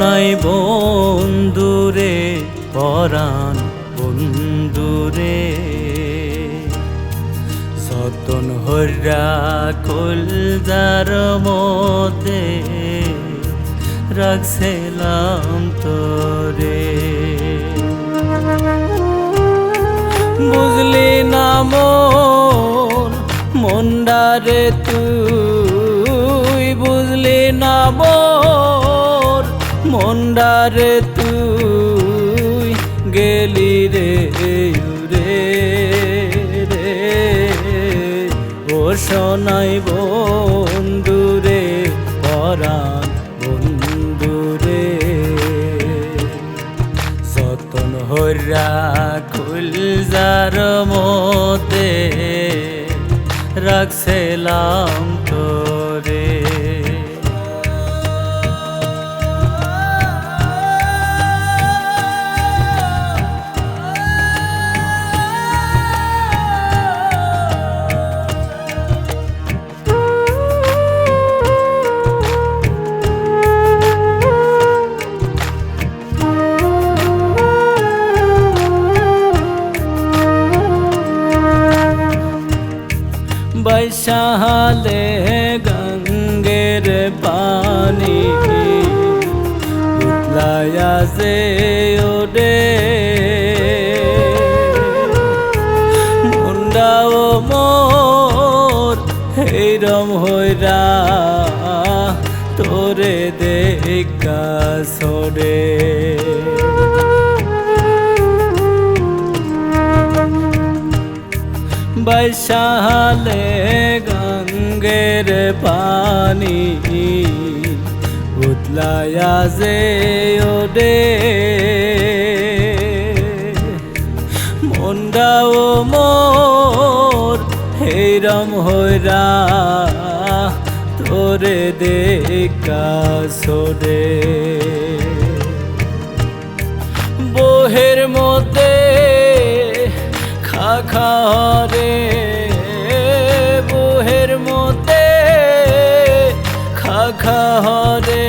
নাই বন্ধুরে, পরাণ বন্ধুরে। সতন হর্রা কুল যার মতে রাখছিলাম তোরে। বুঝলি না মোর মন্ডারে তুই বুঝলি না মোর মন্ডারে তুই গেলি রে রে রে। ও শোনাই বন্ধুরে পরাণ বন্ধুরে যতন হইরা খুলজার মতে রাখছিলাম বৈশালে গঙ্গের পানি উতলায়া যে ওডে মুন্ডাও মোর হেরম হইরা তোরে দেখা সরে বৈশালে গঙ্গের পানি উতলায়া যে ওডে মন্ডাও মোর হেরম হইরা, তোরে দেখা সোরে বহের মধ্যে খা খা রে খা খা রে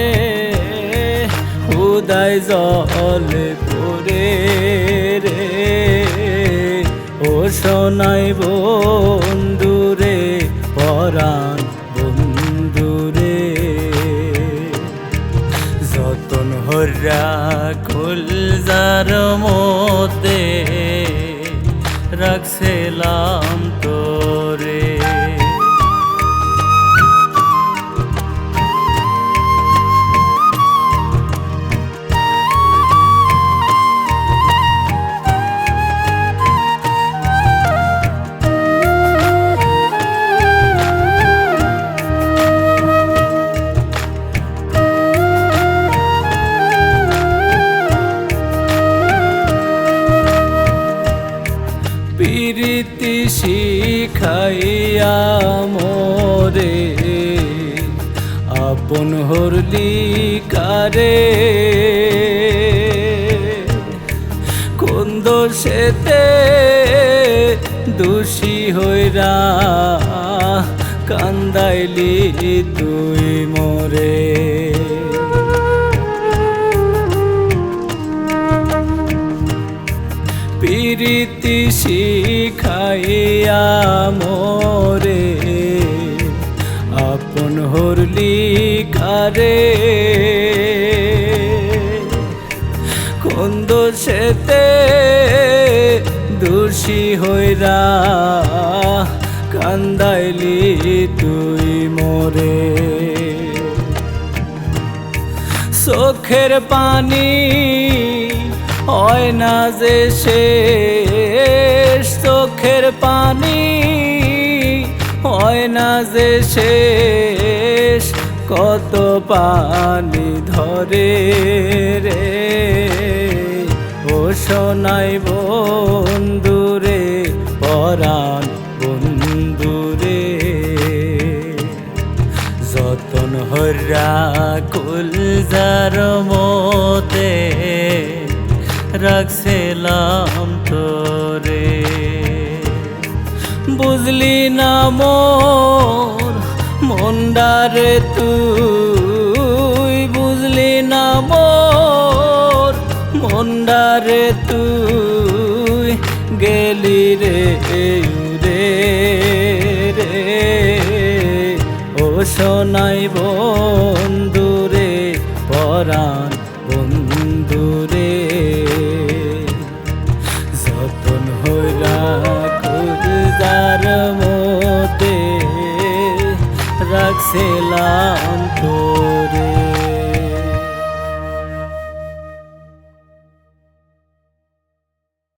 হুদাই জল করে রে। ও শোনাই বন্ধুরে পরাণ বন্ধুরে যতন হর্রা খুলজার মতে, রাখছিলাম আপন হরলি কারে? কোন দোষেতে দোষী হইরা কান্দাইলি তুই মোরে? প্রীতি শিখাইয়া মোরে। হরলি কারে কোন দোষেতে দোষী হইরা কান্দাইলি তুই মোরে। চোখের পানি হয় না যে শেষ। চোখের পানি হয় না যে শেষ। কত পানি ধরে রে। ও শোনাই বন্ধুরে পরাণ বন্ধুরে যতন হর্রা কুলজার মতে রাখছিলাম তোরে। বুঝলি না মোর মন্ডারে তুই বুঝলি না মোর। মন্ডারে তুই গেলি রে রে রে। ও সোনাই বন্ধুরে পরাণ সেলান্ত